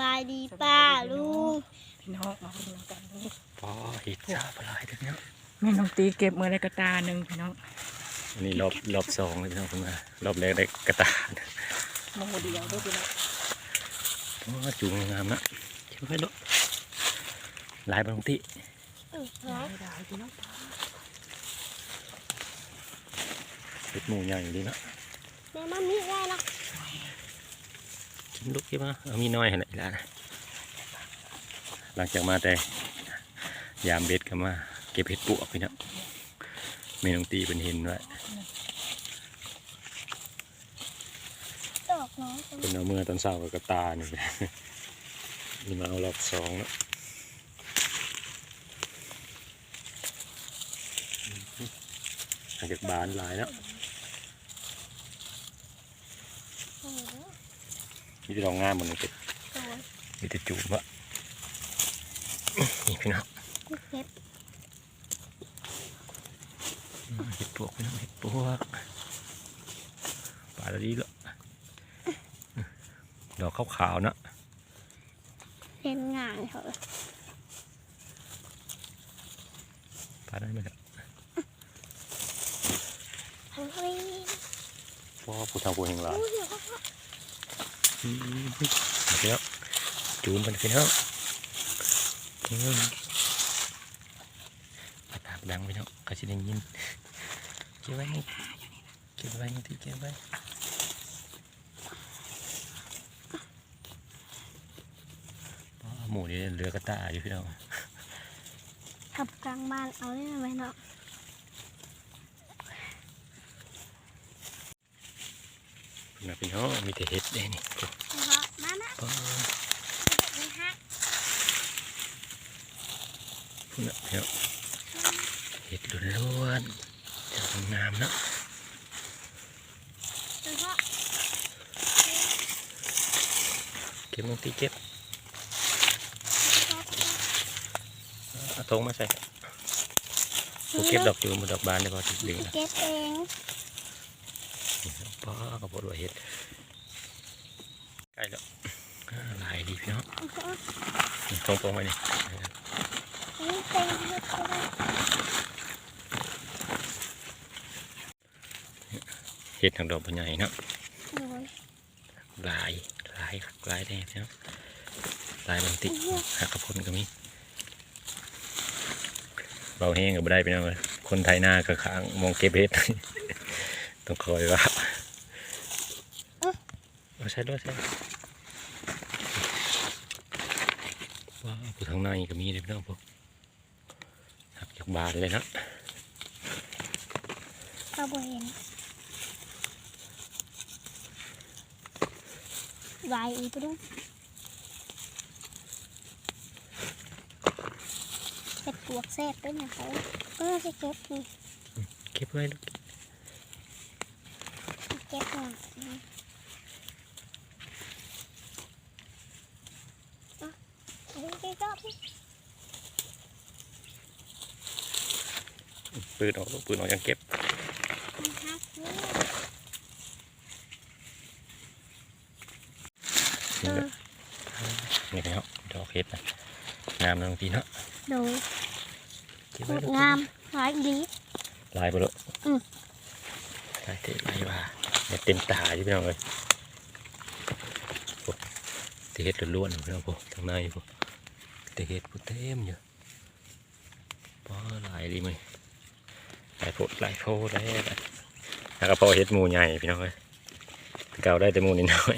บายดีป้าลุงพี่น้องมาพี่น้องกันนี่พอหิดจ้าปลายเดี๋ยวนี้แม่น้องตีเก็บมือในกระตาหนึ่งพี่น้องอันนี้รอบรอบสองเลยพี่น้องเพิ่งมารอบแรกได้กระตายโมเดียวด้วยพี่น้องโอ้จูงงามนะเก็บไว้ด้วยลายบางที่ได้ได้พี่น้องเป็ดหมูใหญ่ดีนะแม่มันมีได้ละกิน ลูกเก็บมาเอามีน้อยขนาดนี้ละหลังจากมาแต่ยามเบ็ดก็มา เก็บเห็ดปวกพี่น้องเมนองตีเป็นเห็นว่าดอกน้อยเป็นเอาเมื่อตอนเช้ากับกระตานี่นี่มาเอารอบสองแล้วหลังจากบานหลายแล้ว โอ้โห มีแต่ดอกงามหมดเลยเป็ดสวยมีแต่จูบวะนี่พี่น้องกุ๊กเก็บเห็ดปวกพี่น้องเห็ดปวกปลาละดีแล้วดอกขาวๆนะเห็นงานเขาปลาได้ไหมครับเฮ้ยเพราะว่าผู้ทำผู้แห่งหลาย อุ้ยเดี๋ยวเขาอืมเดี๋ยวจูนมันพี่น้องปาตาบดังพี่น้องก็จะได้ยินเก็บไว้เก็บไว้ที่เก็บไว้หมูนี่เรือกระตายอยู่พี่น้องขับกลางบ้านเอาได้ไหมเนาะ นะพี่น้องมีแต่เห็ดได้นี่นะคะมานะป้านี่ฮะพุ่นน่ะพี่น้องเห็ดล้วนๆจะงามเนาะแล้วก็เก็บลงตีเก็บเอาทงมาใส่ผมเก็บดอกจูนมาดอกบานได้พอถึงดึงนะเก็บเอง ป้ากับบดว่าเห็ดใกล้แล้วลายดีพี่น้องนี่ทงตรงไปนี่เห็ดทางดอกใหญ่เนาะลายลายครับลายแดงพี่น้องลายบางติหักกระพุนก็มีเบาแห้งก็บ่ได้พี่น้องเลยคนไทยหน้าก็ค้างมองเก็บเห็ดต้องคอยว่า ใช่ด้วยใช่ว้าวผู้ทางในก็มีเลยพี่น้องพวกหักจากบานเลยนะเราบ่เห็นวายอีกไปด้วยเห็ดปวกแซ่บด้วยนะเขาเออจะเก็บนี่เก็บไว้ลูกเก็บก่อนอะเอาไปเก็บก่อน ปืนออกลูกปืนออกยังเก็บฮักนี่นี่เลยนี่แล้วดอกเห็ดนะงามนะบางทีเนาะดูเก็บงไว้ลูกงามหลายดีลายไปแล้วอืมลายเตะลายว่าเนี่ยเต็มตาอยู่พี่น้องเลยโอ้เตะเห็ดล้วนๆพี่น้องพวกทางในพวกเตะเห็ดพวกเต็มอยู่ป้าลายดีไหมลายโพดลายโพดแล้วแล้วก็พอเห็ดหมูใหญ่พี่น้องเลยเก่าได้แต่หมูนิดหน่อย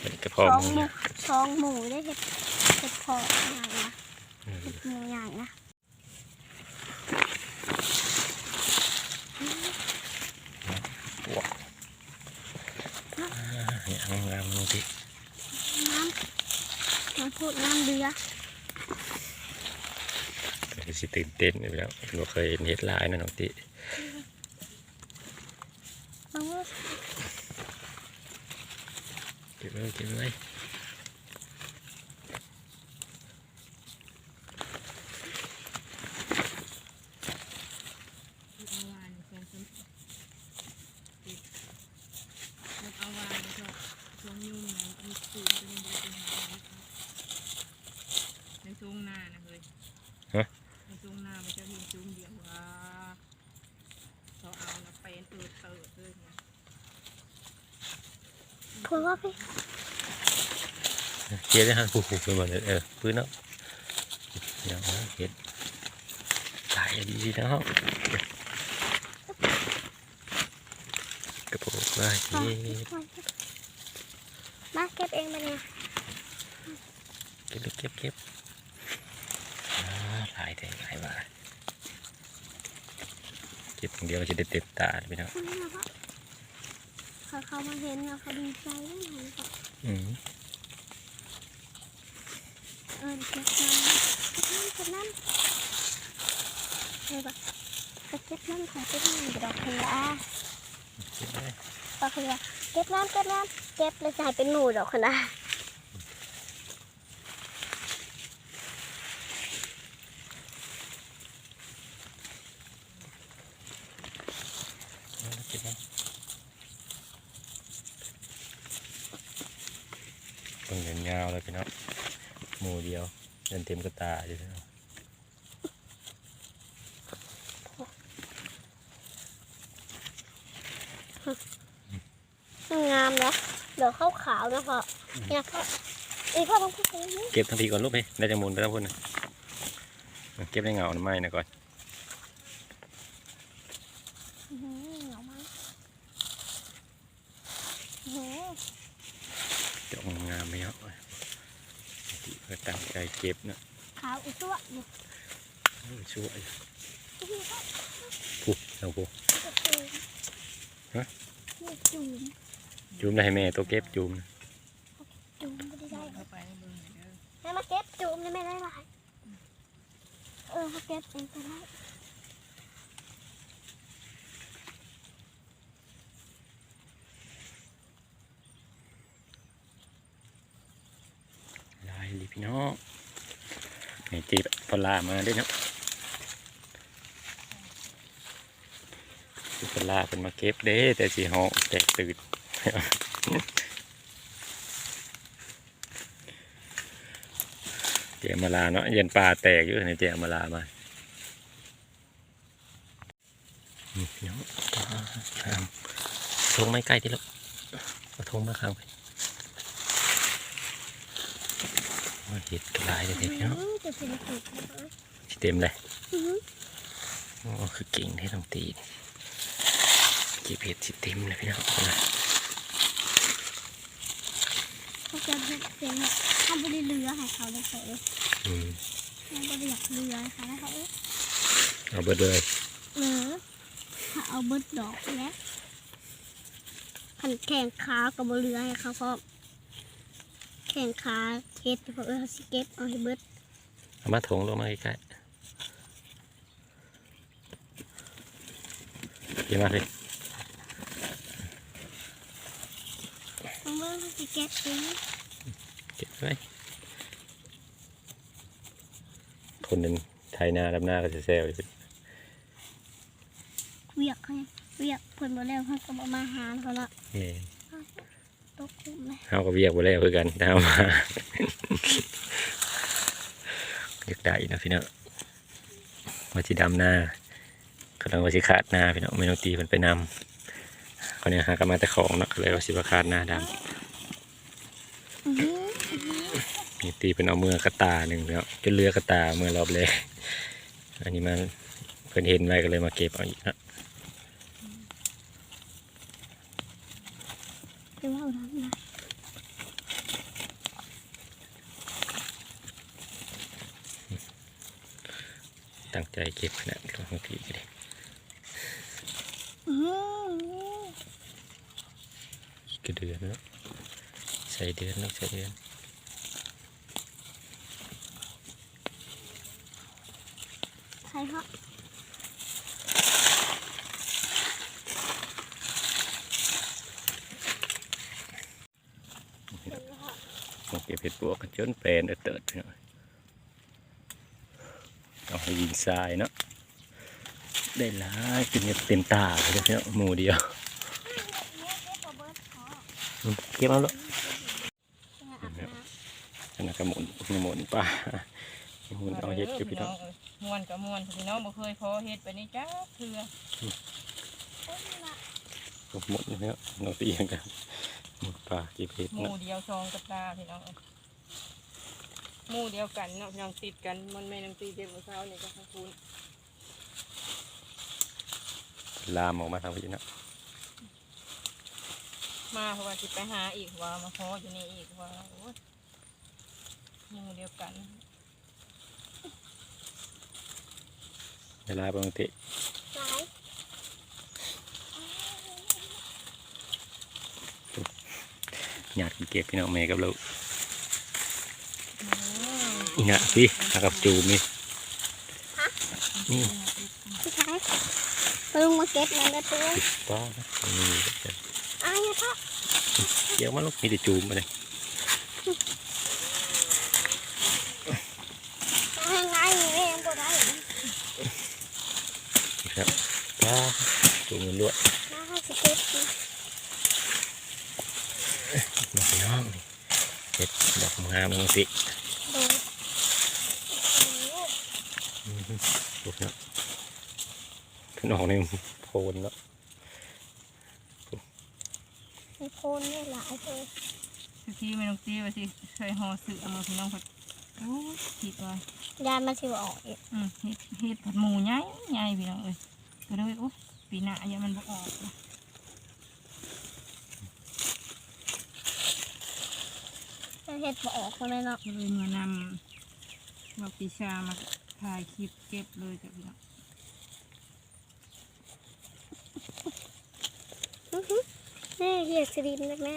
เป็นกระเพาะสองหมูหมูสองหมูได้เห็ดเห็ดพอใหญ่นะอืมเห็ดหมูใหญ่นะอ่าเนี่ยงามๆดูสิน้ำน้ำพูดน้ำเดือก็ สิตื่นเต้นอยู่แล้วเราเคยเห็นเห็ดลายนะน้องติเอาเว้ยเก็บไว้เก็บไว้ เอาวานสองคนเอาวานก็ลงยุ่งนะมีสูงเป็นเด็ก นะเฮ้ย ฮะ ในช่วงหน้ามันจะมีจุ้มเดียวว่าเขาเอานะเป็นเออเติร์ดเลยนะ พูดว่าพี่ เฮ็ดได้ฮันผูกๆไปหมดเลยเออพื้นเนาะอย่างนั้นเฮ็ดตายดีๆนะฮะกระโปรงว่ามาเฮ็ดมาเก็บเองมาเนี่ยเก็บเก็บเก็บอ่าหลายแต่หลายบาทเก็บอย่างเดียวจะได้เต็มตาไปเนาะคุณนะพ่อ เขาเขามาเห็นแล้วเขาดีใจได้ไหมพ่ออืมเออเก็บน้ำเก็บน้ำเก็บน้ำเลยปะเก็บน้ำค่ะเก็บน้ำดอกเก็บได้ปะคุณละเก็บน้ำเก็บน้ำเก็บเลยจ่ายเป็นหนูดอกคุณละ เอาเก็บได้เบิ่งเงินยาวเลยพี่เนาะหมู่เดียว เดินเต็มกระตาอยู่เนาะงามนะเดี๋ยวเข้าขาวนะพ่อเนี่ยพ่ออีพ่อต้องพูดอย่างนี้เก็บทันทีก่อนลูกไปได้จังมูลไปทั้งพุ่นนะเก็บในเงาหน่อไม้นะก่อน อื้อหือเหนียวมากอื้อหือ จะออกงามไหมครับที่เพื่อตั้งใจเก็บเนาะ ขาวอีกตัวเนี่ยโอ้ยช่วยที่นี่ก็ปุ๊บเอาปุ๊บจะจูมฮะนี่จูมจูมได้ให้แม่ตัวเก็บจูมนะจูมไม่ได้ได้เข้าไปให้เบิ่งหน่อยเด้อให้มาเก็บจูมนี่ไม่ได้หลายเออเขาเก็บเองก็ได้ลายลีพี่น้อง นี่จีบพลามาด้วยนะพลาเป็นมาเก็บเด้ แต่สีหอแตกตื่นเจียมาลาเนาะเย็นปลาแตกอยู่ในเจียมาลามานี่พี่น้องอ่าทงไม่ใกล้ที่แล้วเอาทงมาข้างไป โอ้ยเห็ดกระลายเลยเด็กพี่น้องอื้อจะเป็นสุกนะคะสิเต็มเลยอื้อหือโอ้คือเก่งที่ต้องตีนี่เก็บเห็ดสิเต็มเลยพี่น้องนะเขาเก็บเห็ดเป็นเนี่ยเขาไม่ได้เรือให้เขาเลยเขาเอออืมเขาไม่ได้อยากเรือให้เขาแล้วเขาเออเอาเบิดเลยเออถ้าเอาเบิดดอกไปแล้วขันแข่งขากับบเรือให้เขาเพราะ แข่งขาเก็บเพราะเออเขาสิเก็บเอาให้เบิดเอามาถงลงมาใกล้ๆเก็บมาเลยเอาเบิดเขาสิเก็บเองเก็บไว้คนหนึ่งไทยนาดำหน้าก็จะแซวอยู่เวียกให้เวียกเพิ่นบ่แล้วเขาก็บ่มาหาเขาละเอ้ย ตกคุ้มเลยเขาก็เวียกไปแล้วคือกันแต่เอามาเรียกได้นะพี่เน้องว่าสิดำหน้ากำลังว่าสิขาดหน้าพี่เน้องไม่ต้องตีมันไปนำเขาเนี่ยหากมาแต่ของเนาะก็เลยว่าสิว่าขาดหน้าดำนี่ตีเป็นเอาเมือกระตาหนึ่งแล้วจนเรือกระตาเมื่อรอบแรกอันนี้มันเพิ่นเห็นไว้ก็เลยมาเก็บเอาอีกนะ เดี๋ยวเอาน้ำนะตั้งใจเก็บขนาดบางทีก็ได้อื้อหือก็เดือนแล้วใส่เดือนแล้วใส่เดือนใครฮะ มา เก็บเห็ดปวกกันจนแปลนเติดๆพี่น้องเอาให้ยิงทรายเนาะได้หลายกินเต็มตาเลยพี่น้องหมูเดียวอืมเก็บเอาลูกขนาดกระหมุนหมุนป่ามุนเอาเฮ็ดอยู่พี่น้องเอ้ยม่วนกับม่วนพี่น้องบ่เคยพอเฮ็ดไปนี่จ้าเถื่อหมดแล้วน้องตีกันกันหมด ปลาเก็บเห็ดหมู่เนาะเดียวซองกับตาพี่น้องเอ้ยหมู่เดียวกันเนาะพี่น้องติดกันมันแม่นางตีเด็กของเช้านี่ก็ทั้งคุณลามออกมาทางพี่เนาะมาเพราะว่าสิไปหาอีกว่ามาพออยู่นี่อีกว่าโอ้ยหมู่เดียวกันเวลาบางทีหลาย หยาดเก็บพี่น้องแม่กับลูกอืมอีน่ะพี่หากับจูมีนี่พี่ชายปลุงมาเก็บมันนะตัวป้านี่อ้าวเนี่ยพ่อเดี๋ยวมันลูกมีแต่จูมมาเลย อ้าวไงเองก็ได้ ครับป้าจูมันลวด มาให้สเก็ตดิ ดอกน้องนี่เห็ดดอก งามมึงสิดูลูกเนาะขึ้นออกในโพนเนาะมีโคนนี่หลายเลยสุกี้แม่นางตีว่าสิใส่ห่อเสือมาพี่น้องเพิ่นโอ้ยคิดว่ายามาชิวออกอีกอืมเฮ็ดเฮ็ดผัดหมูใหญ่ใหญ่พี่น้องเอ้ยก็เลยโอ้ยปีหน้าอย่ามันบ่ออกนะ เห็ดบ่ออกเลยเนาะก็เลยมานำว่าปีชามาถ่ายคลิปเก็บเลยจ้ะพี่น้องอื้อหือแม่เหียดสลิมเล็กแม่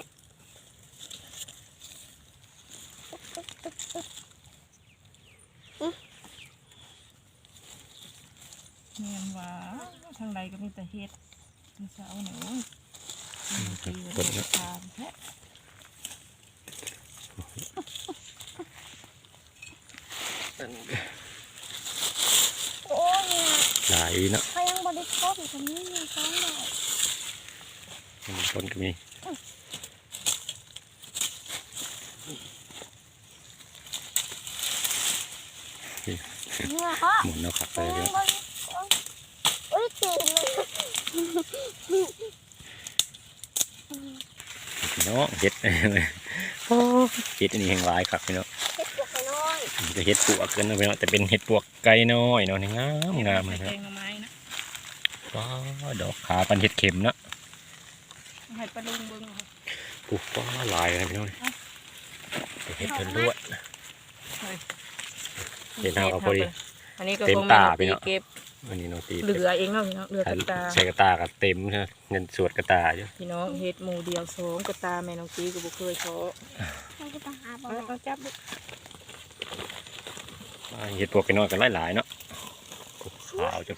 แม่นว่าทางใดก็มีแต่เฮ็ดมีเสาเนี่ยโอ้ยตีว่าเฮ็ดตามแท้ โอ้ยเนี่ยหลายเนาะเขายังบริโภคอยู่ตรงนี้ยังซ้อนได้คนก็มีเมื่อเขาหมุนเอาขับไปเขาเลยัยงบริโภคอุ้ยตื่นเลยพี่น้องเห็ดโอ้เห็ดอันนี้แห่งหลายครับพี่น้อง จะเห็ดปวกกันนะพี่น้องแต่เป็นเห็ดปวกไก่น้อยเนาะนี่งามงามใส่นะคแกรับงหน่อไม้นะว้าดอกขาปันเห็ดเข็มเนาะให้ปลาลุงเบิ่งเอาปุ๊บว้าหลายเลยพี่น้องเห็ดเป็นลวดเฮ้ยเห็นเอาเอาพอดีอันนี้ก็เต็มคงตาแม่นพี่ตีเนาะเก็บอันนี้น้องตีเหลือเองเนาะพี่น้องเหลือถ้ากับตาใส่กระตากับเต็มนะเงินสวดกระตาอยู่พี่น้องเฮ็ดหมูเดียวสองกับตาแม่น้องตีก็บ่เคยขอมันจะไปหาบ่เอาอเอาจับดูอ่า เห็ดปวกกันน้อยกันหลายๆเนาะขาวจะ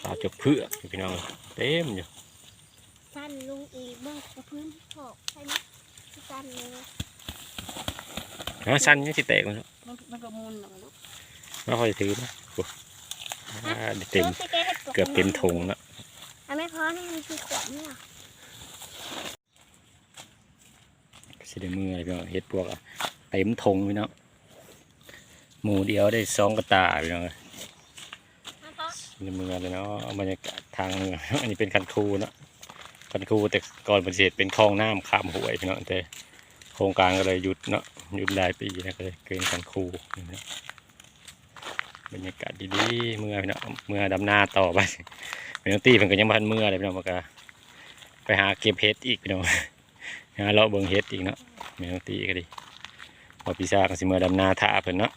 ขาวจะเพื่อกพี่น้องเต็มอยู่สั้นลุงอีกเบิ้งกระพื้นถอกใช่ไหมสั้นเลยฮะสั้นยังสิแตกมันเนาะมันมันก็มุนเนาะลูกไม่ค่อยถือนะโอ้อ่าเต็มรู้สึแห็ดปวเกือบเต็มถุงแล้วอันไม่พอนี่มันคือขวดเนี่ยสิได้มืออะไรพี่น้องเห็ดปวกอะเต็มทงพี่น้อง หมูเดียวได้สองกระตาพี่น้องไม่พอในเมืองเลยเนาะบรรยากาศทางเมืองอันนี้เป็นคันคูเนาะคันคูแต่ก่อนปฏิเสธเป็นคลองน้ำข้ามห้วยพี่น้องแต่โครงการก็เลยหยุดเนาะหยุดหลายปีนะก็เลยเกินคันคูนะบรรยากาศดีๆเมื่อพี่น้องเมื่อดำนาต่อไปพี่น้องตีเพิ่นก็ยังพันเมื่อเลยพี่น้องมันก็ไปหาเก็บเห็ดอีกพี่น้องหาเลาะเบิ่งเห็ดอีกเนาะพี่น้องตีก็ดีพอปีศาก็สิเมื่อดำนาท่าเพิ่นเนาะ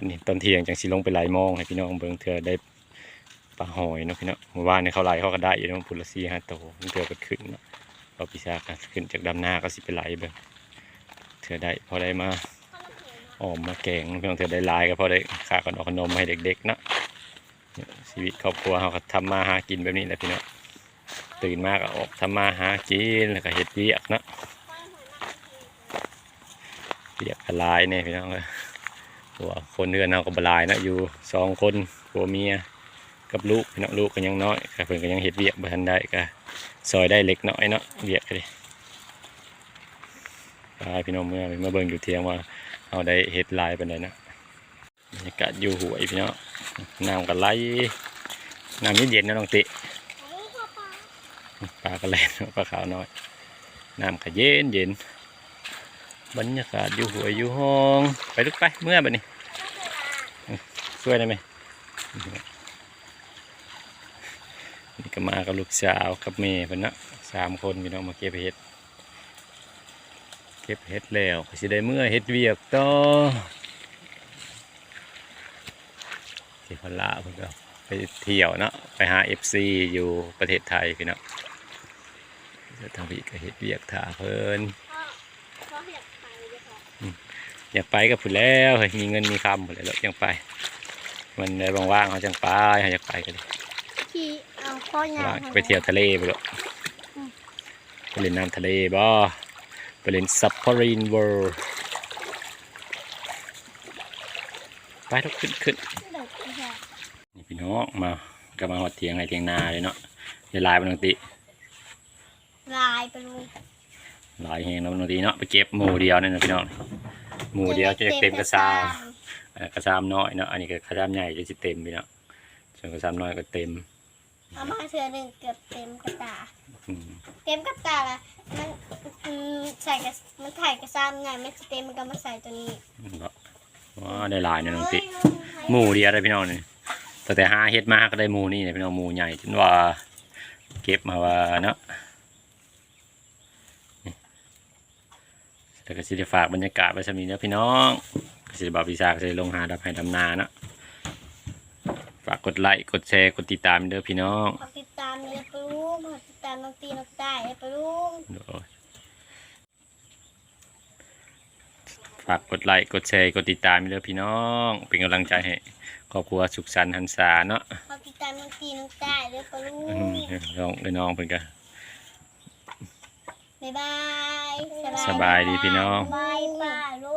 วันนี้ตอนเที่ยงจังสิลงไปไหลมองให้พี่น้องเบิ่งเถื่อได้ปลาหอยเนาะพี่เนาะเมื่อวานเนี่ยเขาไล่เขาก็ได้อยู่เนาะพุลซี่ห้าตัวมันเถื่อก็ขึ้นเนาะเราปีศาจก็ขึ้นจากดำหน้าก็สิไปไหลเบิ่งเถื่อได้พอได้มาออมมาแกงพี่น้องเถื่อได้ลายก็พอได้ค่าขนมขนมให้เด็กๆเนาะชีวิตครอบครัวเขาก็ทำมาหากินแบบนี้แหละพี่เนาะตื่นมาก็ออกทำมาหากินแล้วก็เฮ็ดเวียกเนาะเวียกลายเนี่ยพี่น้องเอ้ย เพราะว่าคนเรือนเราก็บลายนะอยู่สองคนผัวเมียกับลูกพี่น้องลูกก็ยังน้อยก็เพิ่นก็ยังเฮ็ดเวียกบ่ทันได้ก็ซอยได้เล็กน้อยเนาะเวียกก็ดิพาพี่น้องเมื่อเมาเบิ่งอยู่เทียงว่าเอาได้เฮ็ดลายเปานใดนะบรรยากาศอยู่หวยพี่น้องน้ำก็ไหลน้ำเย็นๆนะน้องติปลาปลากระแลนปลาขาวน้อยน้ำก็เย็นเย็น บรรยากาศอยู่หวยอยู่ห้อง ไปลุกไปเมื่อบัดนี้ช่วยได้ไหมนี่ก็มากับลูกสาวกับเมย์เพิ่นเนาะสามคนพี่น้องมาเก็บเห็ด เก็บเห็ดแล้วสิได้เมื่อเห็ดเวียกต่อเที่ยวละเพิ่นก็ไปเที่ยวเนาะไปหา FC อยู่ประเทศไทยพี่น้องเดี๋ยวทางพี่ก็เห็ดเวียกถาเพิ่น พ่อพ่ออยากไปเลยค่ะ อยากไปก็พูดแล้วเฮ้ยมีเงินมีคำหมดเลยแล้วยังไป มันได้ว่างๆเขาจังไปเขาอยากไปกันเลยที่เอาพ่อใหญ่ว่าไปเที่ยวทะเลไปเลยไปเล่นน้ำทะเลบ่ไปเล่นซับพารีนเวิลด์ไปทุกขึ้นขึ้นเด็กค่ะนี่พี่น้องมาก็มาหอดเทียงไงเทียงนาเลยเนาะเดี๋ยวลายบางติลายไปลุงลายแหงแล้วบางทีเนาะไปเก็บหมูเดียวนั่นนะพี่น้อง หมูเดียวจะเต็มกระซามอันนั้นกระซามน้อยเนาะอันนี้ก็กระซามใหญ่จะสิเต็มพี่น้องส่วนกระซามน้อยก็เต็มเอามาเทือหนึ่งเกือบเต็มกระตาอืมเต็มกระตาละมันอืมใส่กระมันถ่ายกระซ้ำไงมันจะเต็มมันก็มาใส่ตัวนี้มันก็ว้าได้หลายเนี่ยน้องติเฮ้ยหมูเดียวได้พี่น้องนี่แต่แต่หาเฮ็ดมาก็ได้หมูนี่เนี่ยพี่น้องหมูใหญ่จนว่า เก็บมาว่าเนาะ แต่ก็สิได้ฝากบรรยากาศไว้สำนี้เนาะพี่น้องก็สิได้บอกพี่ซากสิได้ลงหาดับให้ดำนาเนาะฝากกดไลค์กดแชร์กดติดตามเด้อพี่น้องขอติดตามเลยปะลุงขอติดตามน้องตีน้องได้เลยปะลุงโดยฝากกดไลค์กดแชร์กดติดตามเด้อพี่น้อง เป็นกำลังใจให้ครอบครัวสุขสันต์หันษาเนาะขอติดตามน้องตีน้องได้เลยปะลุอืงมน้องเอ้ยน้องเพิ่นก็ บ๊ายบายสบายดีพี่น้อง บายป้าลุ